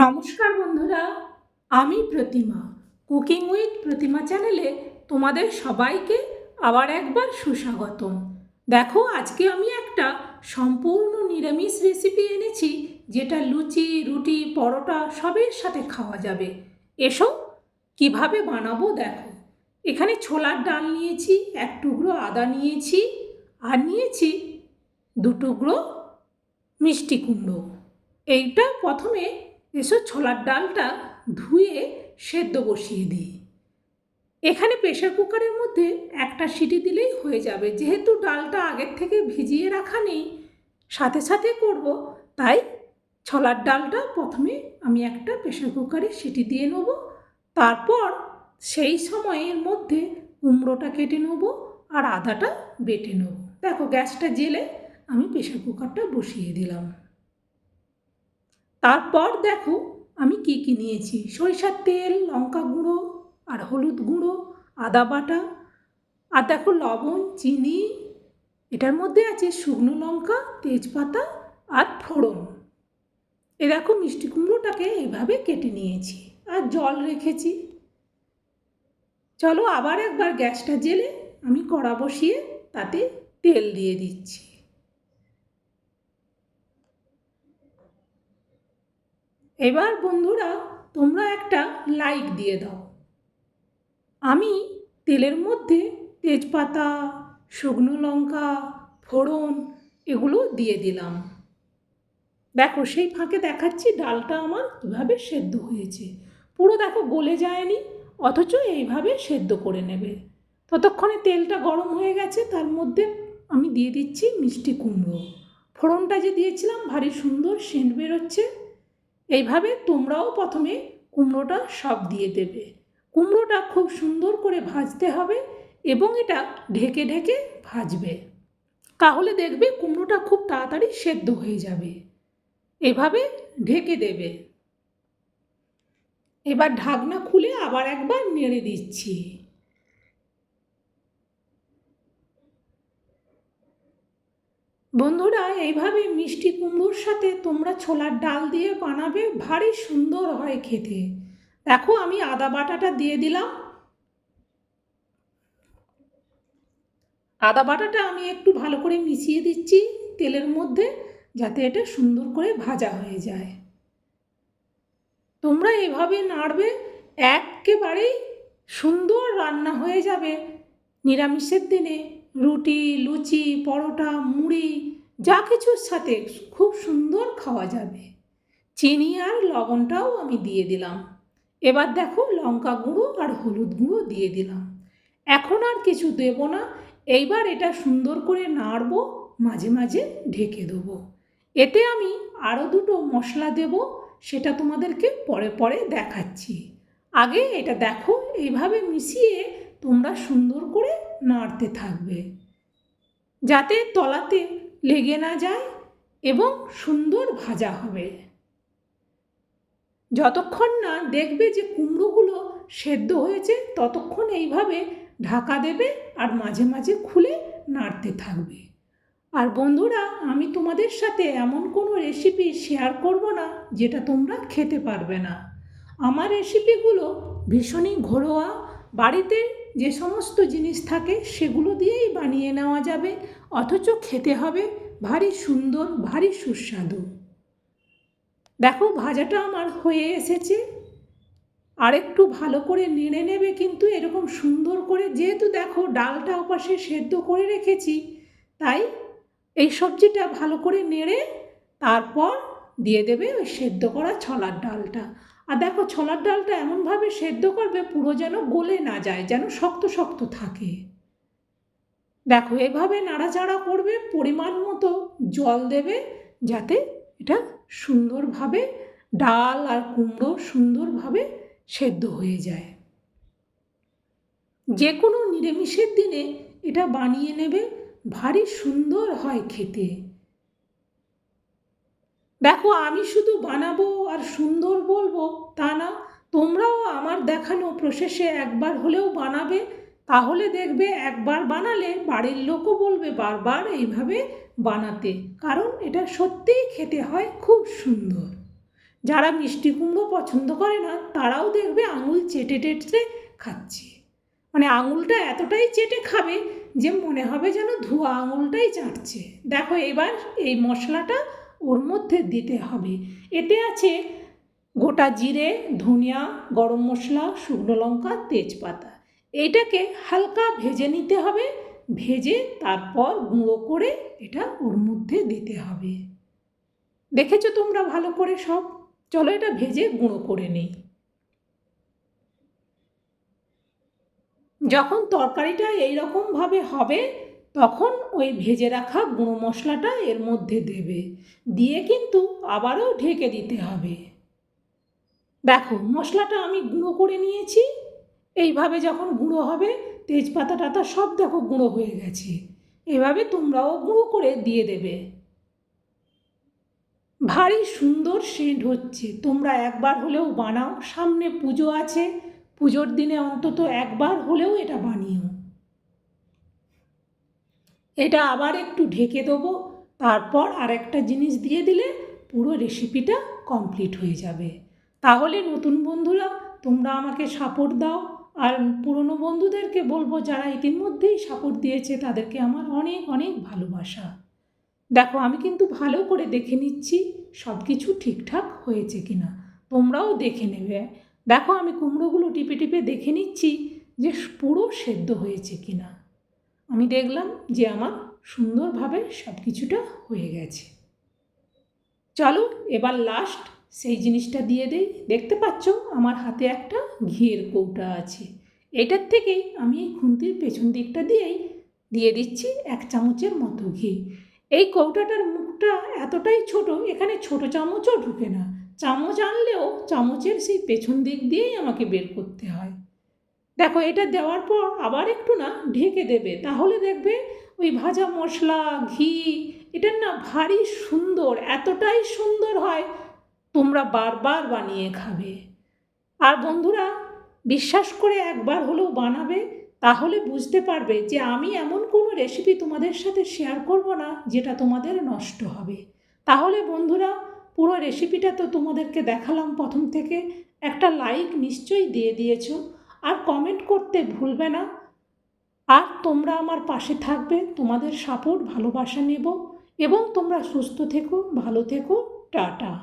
নমস্কার বন্ধুরা, আমি প্রতিমা। কুকিং উইথ প্রতিমা চ্যানেলে তোমাদের সবাইকে আবার একবার সুস্বাগতম। দেখো, আজকে আমি একটা সম্পূর্ণ নিরামিষ রেসিপি এনেছি, যেটা লুচি, রুটি, পরোটা সবের সাথে খাওয়া যাবে। এসো, কীভাবে বানাবো দেখো। এখানে ছোলার ডাল নিয়েছি, এক টুকরো আদা নিয়েছি, আর নিয়েছি দু টুকরো মিষ্টি কুমড়ো। এইটা প্রথমে এসব ছোলার ডালটা ধুয়ে সেদ্ধ বসিয়ে দিই। এখানে প্রেশার কুকারের মধ্যে একটা সিটি দিলেই হয়ে যাবে। যেহেতু ডালটা আগের থেকে ভিজিয়ে রাখা নেই, সাথে সাথে করব। তাই ছলার ডালটা প্রথমে আমি একটা প্রেশার কুকারে সিটি দিয়ে নেব। তারপর সেই সময়ের মধ্যে কুমড়োটা কেটে নেব আর আদাটা বেটে নেব। দেখো গ্যাসটা জেলে আমি প্রেশার কুকারটা বসিয়ে দিলাম। তারপর দেখো আমি কি কি নিয়েছি? সরিষার তেল, লঙ্কা গুঁড়ো আর হলুদ গুঁড়ো, আদা বাটা আর দেখো লবণ, চিনি। এটার মধ্যে আছে শুকনো লঙ্কা, তেজপাতা আর ফোড়ন। এ দেখো মিষ্টি কুমড়োটাকে এভাবে কেটে নিয়েছি আর জল রেখেছি। চলো আবার একবার গ্যাসটা জেলে আমি কড়া বসিয়ে তাতে তেল দিয়ে দিচ্ছি। এবার বন্ধুরা, তোমরা একটা লাইক দিয়ে দাও। আমি তেলের মধ্যে তেজপাতা, শুকনো লঙ্কা, ফোড়ন এগুলো দিয়ে দিলাম। দেখো, সেই ফাঁকে দেখাচ্ছি ডালটা আমার কীভাবে সেদ্ধ হয়েছে। পুরো দেখো গলে যায়নি, অথচ এইভাবে সেদ্ধ করে নেবে। ততক্ষণে তেলটা গরম হয়ে গেছে, তার মধ্যে আমি দিয়ে দিচ্ছি মিষ্টি কুমড়ো। ফোড়নটা যে দিয়েছিলাম, ভারী সুন্দর সেন্ট বেরোচ্ছে। এইভাবে তোমরাও প্রথমে কুমড়োটা সব দিয়ে দেবে। কুমড়োটা খুব সুন্দর করে ভাজতে হবে এবং এটা ঢেকে ঢেকে ভাজবে। তাহলে দেখবে কুমড়োটা খুব তাড়াতাড়ি সেদ্ধ হয়ে যাবে। এভাবে ঢেকে দেবে। এবার ঢাকনা খুলে আবার একবার নেড়ে দিচ্ছি। বন্ধুরা, এইভাবে মিষ্টি কুমড়োর সাথে তোমরা ছোলার ডাল দিয়ে বানাবে, ভারী সুন্দর হয় খেতে। দেখো, আমি আদা বাটাটা দিয়ে দিলাম। আদা বাটাটা আমি একটু ভালো করে মিশিয়ে দিচ্ছি তেলের মধ্যে, যাতে এটা সুন্দর করে ভাজা হয়ে যায়। তোমরা এভাবে নাড়বে, একেবারেই সুন্দর রান্না হয়ে যাবে নিরামিষের দিনে। রুটি, লুচি, পরোটা, মুড়ি, যা কিছুর সাথে খুব সুন্দর খাওয়া যাবে। চিনি আর লবণটাও আমি দিয়ে দিলাম। এবার দেখো লঙ্কা গুঁড়ো আর হলুদ গুঁড়ো দিয়ে দিলাম। এখন আর কিছু দেব না। এইবার এটা সুন্দর করে নাড়বো, মাঝে মাঝে ঢেকে দেবো। এতে আমি আরও দুটো মশলা দেব, সেটা তোমাদেরকে পরে পরে দেখাচ্ছি। আগে এটা দেখো, এইভাবে মিশিয়ে তোমরা সুন্দর করে নাড়তে থাকবে। যাতে তলাতে লেগে না যায় এবং সুন্দর ভাজা হবে। যতক্ষণ না দেখবে যে কুমড়োগুলো সেদ্ধ হয়েছে, ততক্ষণ এইভাবে ঢাকা দেবে আর মাঝে মাঝে খুলে নাড়তে থাকবে। আর বন্ধুরা, আমি তোমাদের সাথে এমন কোনো রেসিপি শেয়ার করব না যেটা তোমরা খেতে পারবে না। আমার রেসিপিগুলো ভীষণই ঘরোয়া, বাড়িতে যে সমস্ত জিনিস থাকে সেগুলো দিয়েই বানিয়ে নেওয়া যাবে, অথচ খেতে হবে ভারী সুন্দর, ভারী সুস্বাদু। দেখো ভাজাটা আমার হয়ে এসেছে। আরেকটু ভালো করে নেড়ে নেবে কিন্তু এরকম সুন্দর করে, যেহেতু দেখো ডালটা ওপাশে সেদ্ধ করে রেখেছি, তাই এই সবজিটা ভালো করে নেড়ে তারপর দিয়ে দেবে ওই সেদ্ধ করা ছলার ডালটা। আর দেখো ছোলার ডালটা এমনভাবে সেদ্ধ করবে, পুরো যেন গলে না যায়, যেন শক্ত শক্ত থাকে। দেখো, এভাবে নাড়াচাড়া করবে, পরিমাণ মতো জল দেবে, যাতে এটা সুন্দরভাবে ডাল আর কুমড়ো সুন্দরভাবে সেদ্ধ হয়ে যায়। যে কোনো নিরামিষের দিনে এটা বানিয়ে নেবে, ভারী সুন্দর হয় খেতে। দেখো, আমি শুধু বানাবো আর সুন্দর বলব, তা না, তোমরাও আমার দেখানো প্রসেসে একবার হলেও বানাবে, তাহলে দেখবে একবার বানালে বাড়ির লোকও বলবে বারবার এইভাবে বানাতে, কারণ এটা সত্যিই খেতে হয় খুব সুন্দর। যারা মিষ্টি কুমড়ো পছন্দ করে না, তারাও দেখবে আঙুল চেটে টেটে খাচ্ছে। মানে আঙুলটা এতটাই চেটে খাবে যে মনে হবে যেন ধোয়া আঙুলটাই চাটছে। দেখো, এবার এই মশলাটা ওর মধ্যে দিতে হবে। এতে আছে গোটা জিরে, ধনিয়া, গরম মশলা, শুকনো লঙ্কা, তেজপাতা। এইটাকে হালকা ভেজে নিতে হবে। ভেজে তারপর গুঁড়ো করে এটা ওর মধ্যে দিতে হবে। দেখেছ তোমরা ভালো করে সব? চলো এটা ভেজে গুঁড়ো করে নিই। যখন তরকারিটা এই রকমভাবে হবে তখন ওই ভেজে রাখা গুঁড়ো মশলাটা এর মধ্যে দেবে। দিয়ে কিন্তু আবারও ঢেকে দিতে হবে। দেখো, মশলাটা আমি গুঁড়ো করে নিয়েছি। এইভাবে যখন গুঁড়ো হবে তেজপাতা টাতা সব দেখো গুঁড়ো হয়ে গেছে। এভাবে তোমরাও গুঁড়ো করে দিয়ে দেবে। ভারী সুন্দর সেন্ট হচ্ছে। তোমরা একবার হলেও বানাও। সামনে পুজো আছে। পুজোর দিনে অন্তত একবার হলেও এটা বানিও। এটা আবার একটু ঢেকে দেবো, তারপর আরেকটা জিনিস দিয়ে দিলে পুরো রেসিপিটা কমপ্লিট হয়ে যাবে। তাহলে নতুন বন্ধুরা, তোমরা আমাকে সাপোর্ট দাও। আর পুরনো বন্ধুদেরকে বলব, যারা ইতিমধ্যেই সাপোর্ট দিয়েছে, তাদেরকে আমার অনেক অনেক ভালোবাসা। দেখো, আমি কিন্তু ভালো করে দেখে নিচ্ছি সব কিছু ঠিকঠাক হয়েছে কি না তোমরাও দেখে নেবে। দেখো, আমি কুমড়োগুলো টিপে টিপে দেখে নিচ্ছি যে পুরো সেদ্ধ হয়েছে কি না আমি দেখলাম যে আমার সুন্দরভাবে সব কিছুটা হয়ে গেছে। চলো, এবার লাস্ট সেই জিনিসটা দিয়ে দেই। দেখতে পাচ্ছ, আমার হাতে একটা ঘিয়ের কৌটা আছে। এটার থেকেই আমি এই খুন্তির পেছন দিকটা দিয়েই দিয়ে দিচ্ছি এক চামচের মতো ঘি। এই কৌটাটার মুখটা এতটাই ছোট, এখানে ছোট চামচও ঢুকে না। চামচ আনলেও চামচের সেই পেছন দিক দিয়েই আমাকে বের করতে হয়। দেখো, এটা দেওয়ার পর আবার একটু না ঢেকে দেবে। তাহলে দেখবে ওই ভাজা মশলা, ঘি, এটার না ভারী সুন্দর, এতটাই সুন্দর হয়, তোমরা বারবার বানিয়ে খাবে। আর বন্ধুরা, বিশ্বাস করে একবার হলেও বানাবে, তাহলে বুঝতে পারবে যে আমি এমন কোনো রেসিপি তোমাদের সাথে শেয়ার করব না, যেটা তোমাদের নষ্ট হবে। তাহলে বন্ধুরা, পুরো রেসিপিটা তো তোমাদেরকে দেখালাম প্রথম থেকে। একটা লাইক নিশ্চয়ই দিয়ে দিয়েছ। আর কমেন্ট করতে ভুলবে না। আর তোমরা আমার পাশে থাকবে, তোমাদের সাপোর্ট ভালোবাসা নেব। এবং তোমরা সুস্থ থেকো, ভালো থেকো, টাটা।